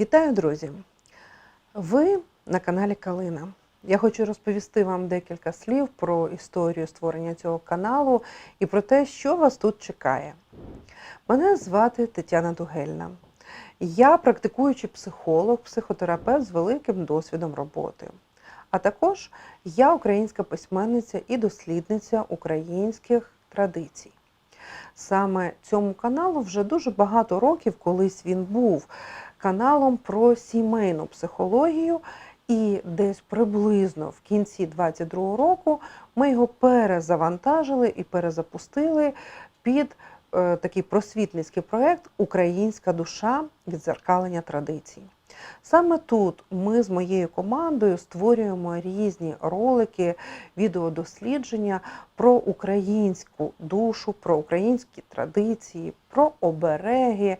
Вітаю, друзі! Ви на каналі Калина. Я хочу розповісти вам декілька слів про історію створення цього каналу і про те, що вас тут чекає. Мене звати Тетяна Дугельна. Я практикуючий психолог, психотерапевт з великим досвідом роботи. А також я українська письменниця і дослідниця українських традицій. Саме цьому каналу вже дуже багато років, колись він був каналом про сімейну психологію, і десь приблизно в кінці 22-го року ми його перезавантажили і перезапустили під е, такий просвітницький проєкт Українська душа відзеркалення традицій. Саме тут ми з моєю командою створюємо різні ролики, відеодослідження про українську душу, про українські традиції, про обереги.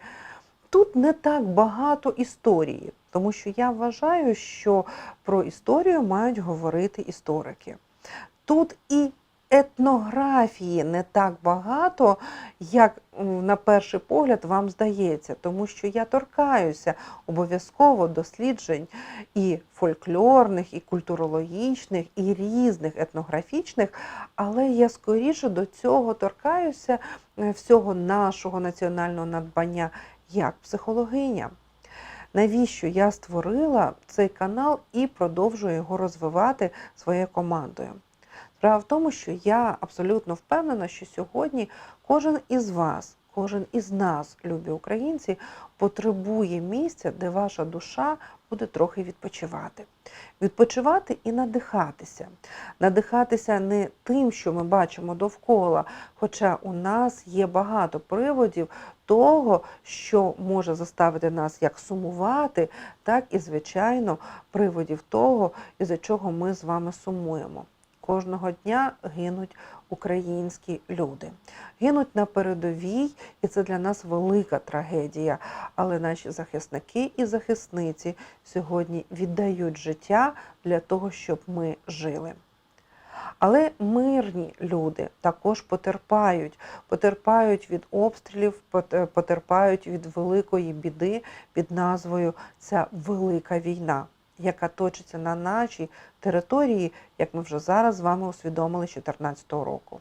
Тут не так багато історії, тому що я вважаю, що про історію мають говорити історики. Тут і етнографії не так багато, як на перший погляд вам здається, тому що я торкаюся обов'язково досліджень і фольклорних, і культурологічних, і різних етнографічних, але я скоріше до цього торкаюся е, всього нашого національного надбання як психологиня. Навіщо я створила цей канал і продовжую його розвивати своєю командою? Справа в тому, що я абсолютно впевнена, що сьогодні кожен із вас, кожен із нас, любі українці, потребує місця, де ваша душа буде трохи відпочивати. Відпочивати і надихатися. Надихатися не тим, що ми бачимо довкола, хоча у нас є багато приводів того, що може заставити нас як сумувати, так і, звичайно, приводів того, із-за чого ми з вами сумуємо. Кожного дня гинуть українські люди. Гинуть на передовій, і це для нас велика трагедія. Але наші захисники і захисниці сьогодні віддають життя для того, щоб ми жили. Але мирні люди також потерпають, потерпають від обстрілів, потерпають від великої біди під назвою Ця велика війна, яка точиться на нашій території, як ми вже зараз з вами усвідомили з 2014 року.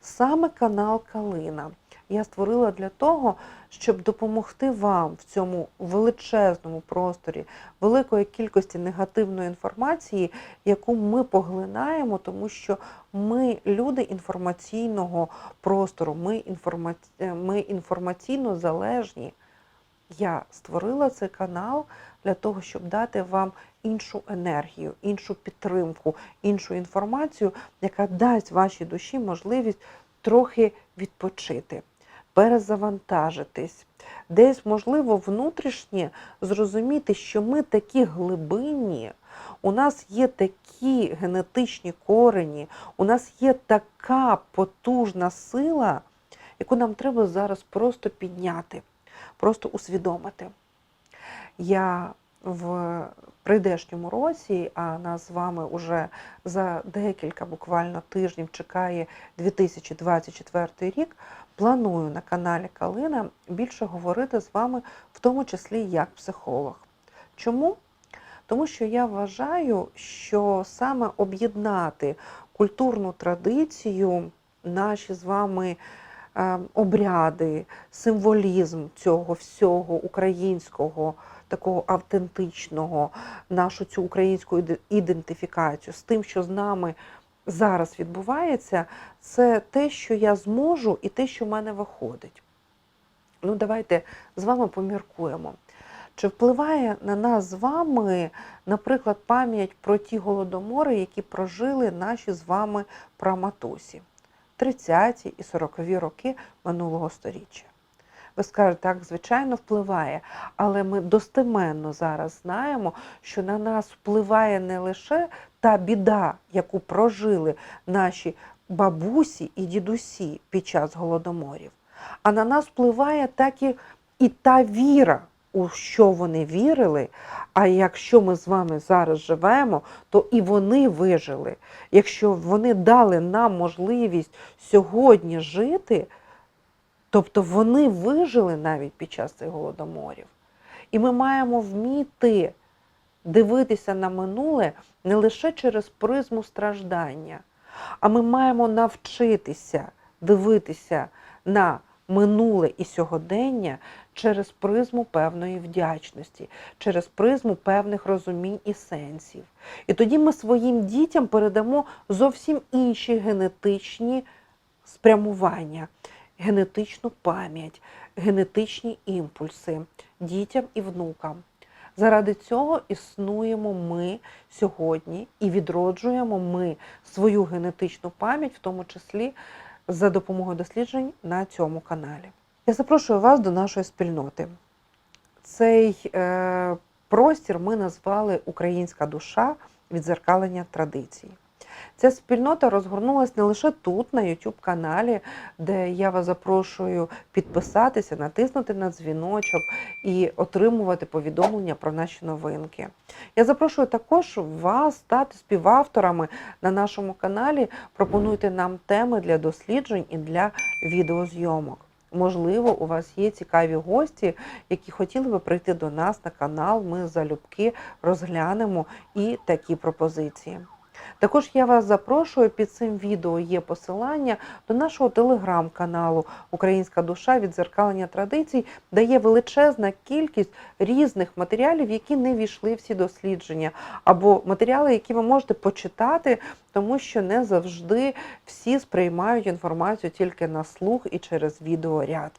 Саме канал Калина я створила для того, щоб допомогти вам в цьому величезному просторі великої кількості негативної інформації, яку ми поглинаємо, тому що ми люди інформаційного простору, ми, інформаці... ми інформаційно залежні. Я створила цей канал для того, щоб дати вам іншу енергію, іншу підтримку, іншу інформацію, яка дасть вашій душі можливість трохи відпочити, перезавантажитись, десь, можливо, внутрішнє зрозуміти, що ми такі глибинні, у нас є такі генетичні корені, у нас є така потужна сила, яку нам треба зараз просто підняти, просто усвідомити. Я в прийдешньому році, а нас з вами вже за декілька буквально тижнів чекає 2024 рік. Планую на каналі Калина більше говорити з вами, в тому числі як психолог. Чому? Тому що я вважаю, що саме об'єднати культурну традицію, наші з вами обряди, символізм цього всього українського такого автентичного, нашу цю українську ідентифікацію з тим, що з нами зараз відбувається, це те, що я зможу, і те, що в мене виходить. Ну, давайте з вами поміркуємо. Чи впливає на нас з вами, наприклад, пам'ять про ті голодомори, які прожили наші з вами праматусі 30-ті і 40-ві роки минулого століття? Ви скажете, так, звичайно, впливає, але ми достеменно зараз знаємо, що на нас впливає не лише та біда, яку прожили наші бабусі і дідусі під час голодоморів, а на нас впливає так і, і та віра, у що вони вірили. А якщо ми з вами зараз живемо, то і вони вижили. Якщо вони дали нам можливість сьогодні жити. Тобто вони вижили навіть під час цих голодоморів. І ми маємо вміти дивитися на минуле не лише через призму страждання, а ми маємо навчитися дивитися на минуле і сьогодення через призму певної вдячності, через призму певних розумінь і сенсів. І тоді ми своїм дітям передамо зовсім інші генетичні спрямування, генетичну пам'ять, генетичні імпульси дітям і внукам. Заради цього існуємо ми сьогодні і відроджуємо ми свою генетичну пам'ять, в тому числі за допомогою досліджень на цьому каналі. Я запрошую вас до нашої спільноти. Цей е, простір ми назвали Українська душа відзеркалення традицій. Ця спільнота розгорнулась не лише тут, на YouTube каналі, де я вас запрошую підписатися, натиснути на дзвіночок і отримувати повідомлення про наші новинки. Я запрошую також вас стати співавторами на нашому каналі. Пропонуйте нам теми для досліджень і для відеозйомок. Можливо, у вас є цікаві гості, які хотіли би прийти до нас на канал. Ми залюбки розглянемо і такі пропозиції. Також я вас запрошую під цим відео є посилання до нашого телеграм-каналу Українська душа відзеркалення традицій, де є величезна кількість різних матеріалів, які не війшли в ці дослідження, або матеріали, які ви можете почитати, тому що не завжди всі сприймають інформацію тільки на слух і через відеоряд.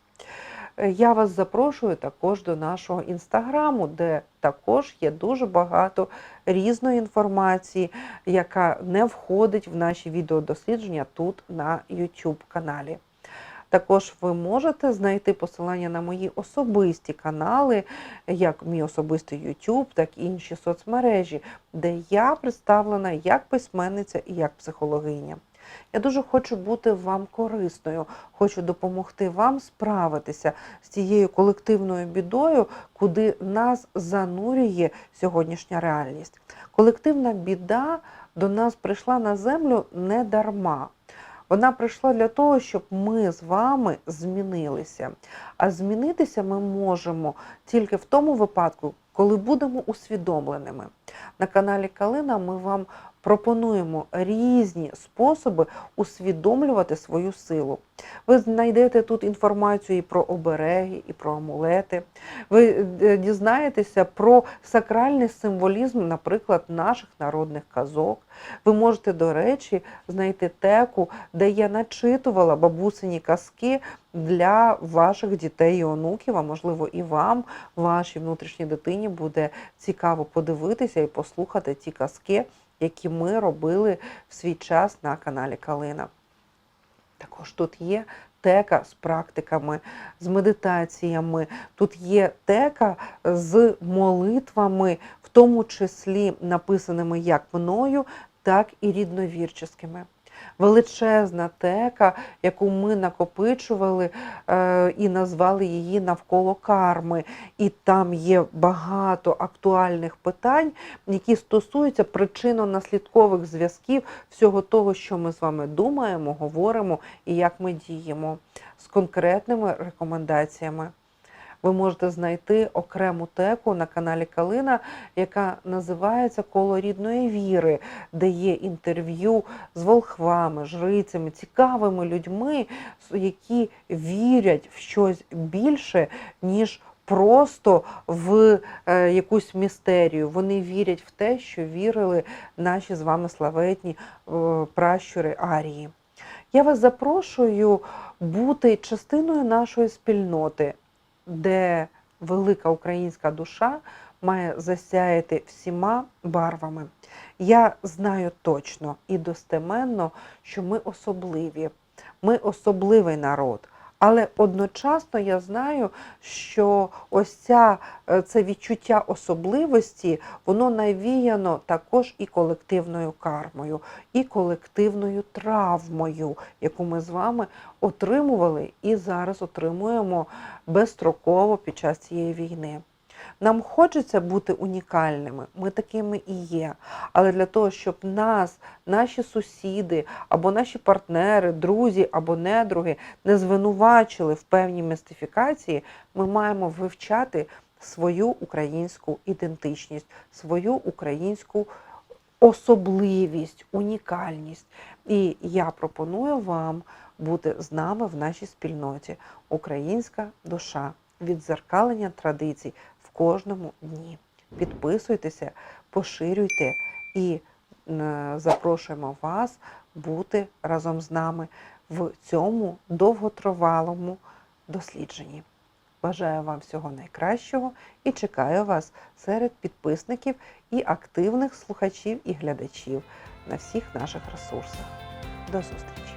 Я вас запрошую також до нашого інстаграму, де також є дуже багато різної інформації, яка не входить в наші відеодослідження тут на YouTube каналі. Також ви можете знайти посилання на мої особисті канали, як мій особистий YouTube, так і інші соцмережі, де я представлена як письменниця і як психологиня. Я дуже хочу бути вам корисною, хочу допомогти вам справитися з цією колективною бідою, куди нас занурює сьогоднішня реальність. Колективна біда до нас прийшла на землю не дарма. Вона прийшла для того, щоб ми з вами змінилися. А змінитися ми можемо тільки в тому випадку, коли будемо усвідомленими. На каналі Калина ми вам пропонуємо різні способи усвідомлювати свою силу. Ви знайдете тут інформацію і про обереги, і про амулети. Ви е, дізнаєтеся про сакральний символізм, наприклад, наших народних казок. Ви можете, до речі, знайти теку, де я начитувала бабусині казки для ваших дітей і онуків, а можливо, і вам, вашій внутрішній дитині, буде цікаво подивитися і послухати ті казки, які ми робили в свій час на каналі Калина. Також тут є тека з практиками, з медитаціями, тут є тека з молитвами, в тому числі написаними як мною, так і рідновірческими. Величезна тека, яку ми накопичували е, і назвали її навколо карми. І там є багато актуальних питань, які стосуються причинно-наслідкових зв'язків всього того, що ми з вами думаємо, говоримо і як ми діємо з конкретними рекомендаціями ви можете знайти окрему теку на каналі Калина, яка називається Коло рідної віри, де є інтерв'ю з волхвами, жрицями, цікавими людьми, які вірять в щось більше, ніж Просто в е, якусь містерію. Вони вірять в те, що вірили наші з вами славетні е, пращури Арії. Я вас запрошую бути частиною нашої спільноти де велика українська душа має засяяти всіма барвами. Я знаю точно і достеменно, що ми особливі, ми особливий народ. Але одночасно я знаю, що ось ця, е, це відчуття особливості, воно навіяно також і колективною кармою, і колективною травмою, яку ми з вами отримували і зараз отримуємо безстроково під час цієї війни. Нам хочеться бути унікальними, ми такими і є. Але для того, щоб нас, наші сусіди, або наші партнери, друзі або недруги не звинувачили в певній містифікації, ми маємо вивчати свою українську ідентичність, свою українську особливість, унікальність. І я пропоную вам бути з нами в нашій спільноті Українська душа, відзеркалення традицій кожному дні. Підписуйтеся, поширюйте і е, запрошуємо вас бути разом з нами в цьому довготривалому дослідженні. Бажаю вам всього найкращого і чекаю вас серед підписників і активних слухачів і глядачів на всіх наших ресурсах. До зустрічі!